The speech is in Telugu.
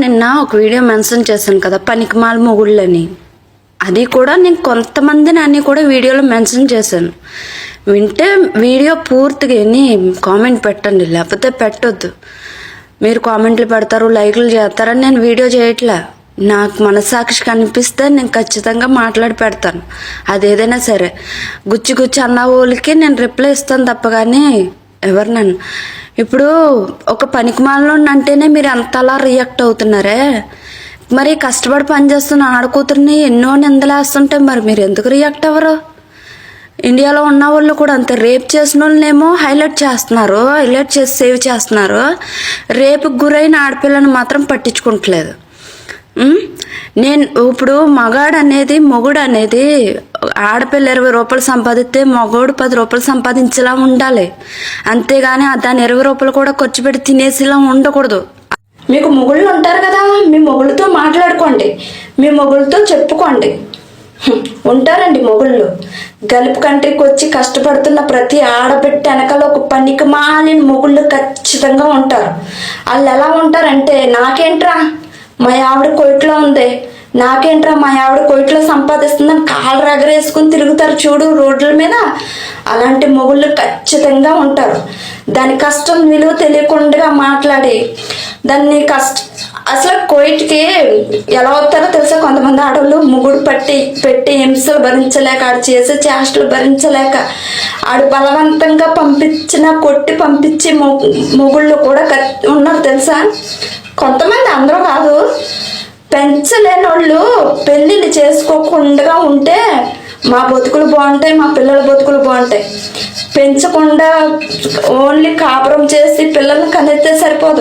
నిన్న ఒక వీడియో మెన్షన్ చేశాను కదా పనికిమాల మొగుళ్ళని. అది కూడా నేను కొంతమందిని అన్ని కూడా వీడియోలో మెన్షన్ చేశాను. వింటే వీడియో పూర్తిగా విని కామెంట్ పెట్టండి లేకపోతే పెట్టొద్దు. మీరు కామెంట్లు పెడతారు లైక్లు చేస్తారని నేను వీడియో చేయట్లే. నాకు మనసాక్షి కనిపిస్తే నేను ఖచ్చితంగా మాట్లాడి పెడతాను. అదేదైనా సరే. గుచ్చి గుచ్చి అన్న వాళ్ళకి నేను రిప్లై ఇస్తాను తప్ప కానీ ఎవరు నన్ను ఇప్పుడు ఒక పనికిమాలలో అంటేనే మీరు అంతలా రియాక్ట్ అవుతున్నారే? మరి కష్టపడి పనిచేస్తున్న ఆడకూతురిని ఎన్నో నిందలేస్తుంటే మరి మీరు ఎందుకు రియాక్ట్ అవ్వరు? ఇండియాలో ఉన్న వాళ్ళు కూడా అంతే. రేప్ చేసిన వాళ్ళనేమో హైలైట్ చేస్తున్నారు హైలైట్ చేసి సేవ్ చేస్తున్నారు. రేపుకి గురైన ఆడపిల్లని మాత్రం పట్టించుకుంటలేదు. నేను ఇప్పుడు మగాడు అనేది మొగుడు అనేది ఆడపిల్ల ఇరవై రూపాయలు సంపాదిస్తే మగోడు పది రూపాయలు సంపాదించేలా ఉండాలి. అంతేగాని దాని ఇరవై రూపాయలు కూడా ఖర్చు పెట్టి తినేసేలా ఉండకూడదు. మీకు మొగుళ్ళు ఉంటారు కదా మీ మొగుళ్ళతో మాట్లాడుకోండి. మీ మొగుళ్ళతో చెప్పుకోండి. ఉంటారండి మొగుళ్ళు. గల్ఫ్ కంట్రీకి వచ్చి కష్టపడుతున్న ప్రతి ఆడబిడ్డ వెనకాల ఒక పనికి మాలిన మొగుళ్ళు ఖచ్చితంగా ఉంటారు. వాళ్ళు ఎలా ఉంటారంటే నాకేంట్రా? మా ఆవిడ కోయిట్లో ఉంది. నాకేంట్రా మా ఆవిడ కోయిట్లో సంపాదిస్తుందని కాళ్ళు రగరేసుకుని తిరుగుతారు చూడు రోడ్ల మీద. అలాంటి మొగుళ్ళు ఖచ్చితంగా ఉంటారు. దాని కష్టం విలువ తెలియకుండా మాట్లాడి దాన్ని కష్ట అసలు కోయిట్కి ఎలా వస్తారో తెలుసా? కొంతమంది ఆడవాళ్ళు ముగుడు పట్టి పెట్టి హింసలు భరించలేక ఆడు చేసే చేష్టలు భరించలేక ఆడు బలవంతంగా పంపించిన కొట్టి పంపించే మొగుళ్ళు కూడా ఉన్నారు తెలుసా? కొంతమంది అందరూ కాదు. పెంచలేని వాళ్ళు పెళ్ళిళ్ళు చేసుకోకుండా ఉంటే మా బతుకులు బాగుంటాయి మా పిల్లల బతుకులు బాగుంటాయి. పెంచకుండా ఓన్లీ కాపురం చేసి పిల్లల్ని కనెత్తే సరిపోదు.